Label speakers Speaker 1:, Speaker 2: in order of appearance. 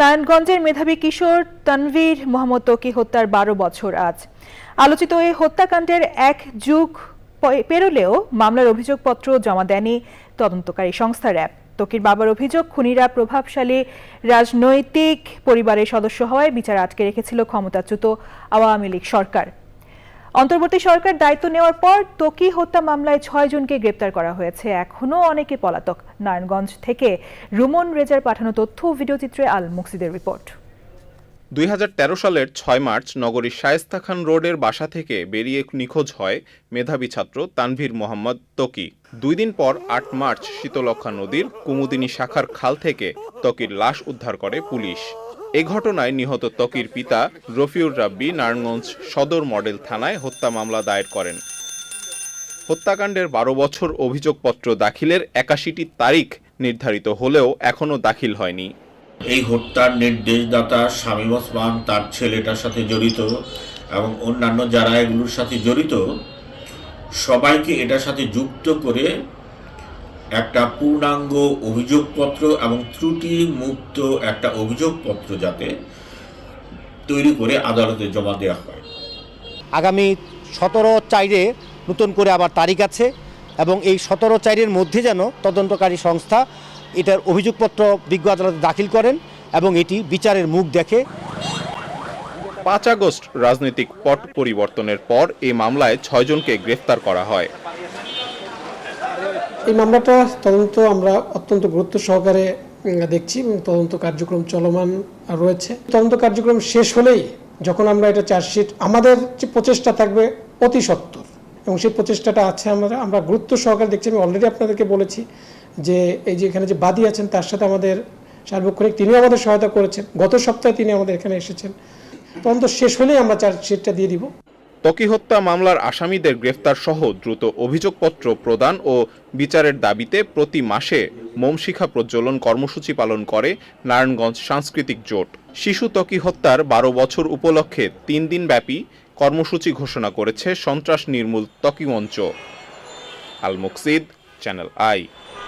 Speaker 1: নারায়ণগঞ্জের মেধাবী কিশোর তানভীর মোহাম্মদ তকি হত্যার বারো বছর আজ। আলোচিত এই হত্যাকাণ্ডের এক যুগ পেরোলেও মামলার অভিযোগপত্র জমা দেয়নি তদন্তকারী সংস্থা র্যাব তকির বাবার অভিযোগ, খুনিরা প্রভাবশালী রাজনৈতিক পরিবারের সদস্য হওয়ায় বিচার আটকে রেখেছিল ক্ষমতাচ্যুত আওয়ামী লীগ সরকার। অন্তর্বর্তী সরকার দায়িত্ব নেওয়ার পর তকি হত্যা মামলায় ছয় জনকে গ্রেপ্তার করা হয়েছে। এখনও অনেকে পলাতক। নারায়ণগঞ্জ থেকে রুমন রেজার পাঠানো তথ্য ভিডিওচিত্রে আল মুক্সিদের রিপোর্ট।
Speaker 2: দুই হাজার তেরো সালের ছয় মার্চ নগরীর শায়েস্তা খান রোডের বাসা থেকে বেরিয়ে নিখোঁজ হয় মেধাবী ছাত্র তানভীর মোহাম্মদ তকি। দুই দিন পর আট মার্চ শীতলক্ষা নদীর কুমুদিনী শাখার খাল থেকে তকির লাশ উদ্ধার করে পুলিশ। এ ঘটনায় নিহত তকির পিতা রফিউর রাব্বি নারায়ণগঞ্জ সদর মডেল থানায় হত্যা মামলা দায়ের করেন। হত্যাকাণ্ডের বারো বছর অভিযোগপত্র দাখিলের একাশিটি তারিখ নির্ধারিত হলেও এখনও দাখিল হয়নি।
Speaker 3: এই হত্যার নির্দেশদাতা শামীম ওসমান, তার ছেলেটার সাথে জড়িত এবং অন্যান্য যারা এগুলোর সাথে জড়িত, সবাইকে এটার সাথে যুক্ত করে একটা পূর্ণাঙ্গ অভিযোগপত্র এবং ত্রুটি মুক্ত একটা অভিযোগপত্র যাতে তৈরি করে আদালতে জমা দেওয়া হয়।
Speaker 4: আগামী সতেরো চাইরে নতুন করে আবার তারিখ আছে এবং এই সতেরো চাইরের মধ্যে যেন তদন্তকারী সংস্থা এটার অভিযোগপত্র বিজ্ঞ আদালতে দাখিল করেন এবং এটি বিচারের মুখ দেখে।
Speaker 2: পাঁচ আগস্ট রাজনৈতিক পট পরিবর্তনের পর এই মামলায় ছয়জনকে গ্রেফতার করা হয়।
Speaker 5: এই মামলাটা তদন্ত আমরা অত্যন্ত গুরুত্ব সহকারে দেখছি তদন্ত কার্যক্রম চলমান রয়েছে। তদন্ত কার্যক্রম শেষ হলেই যখন আমরা এটা চার্জশিট, আমাদের যে প্রচেষ্টা থাকবে অতি সত্তর। এবং সেই প্রচেষ্টাটা আছে আমরা আমরা গুরুত্ব সহকারে দেখছি। আমি অলরেডি আপনাদেরকে বলেছি যে, এই যে এখানে যে বাদী আছেন, তার সাথে আমাদের সার্বক্ষণিক তিনিও আমাদের সহায়তা করেছেন। গত সপ্তাহে তিনি আমাদের এখানে এসেছেন। তদন্ত শেষ হলেই আমরা চার্জশিটটা দিয়ে দিব।
Speaker 2: ত্বকী হত্যা মামলার আসামিদের গ্রেফতার সহ দ্রুত অভিযোগপত্র প্রদান ও বিচারের দাবিতে প্রতি মাসে মোমশিখা প্রজ্বলন কর্মসূচি পালন করে নারায়ণগঞ্জ সাংস্কৃতিক জোট। শিশু ত্বকী হত্যার বারো বছর উপলক্ষে তিন দিন ব্যাপী কর্মসূচি ঘোষণা করেছে সন্ত্রাস নির্মূল ত্বকী মঞ্চ। আল মুকসিদ চ্যানেল আই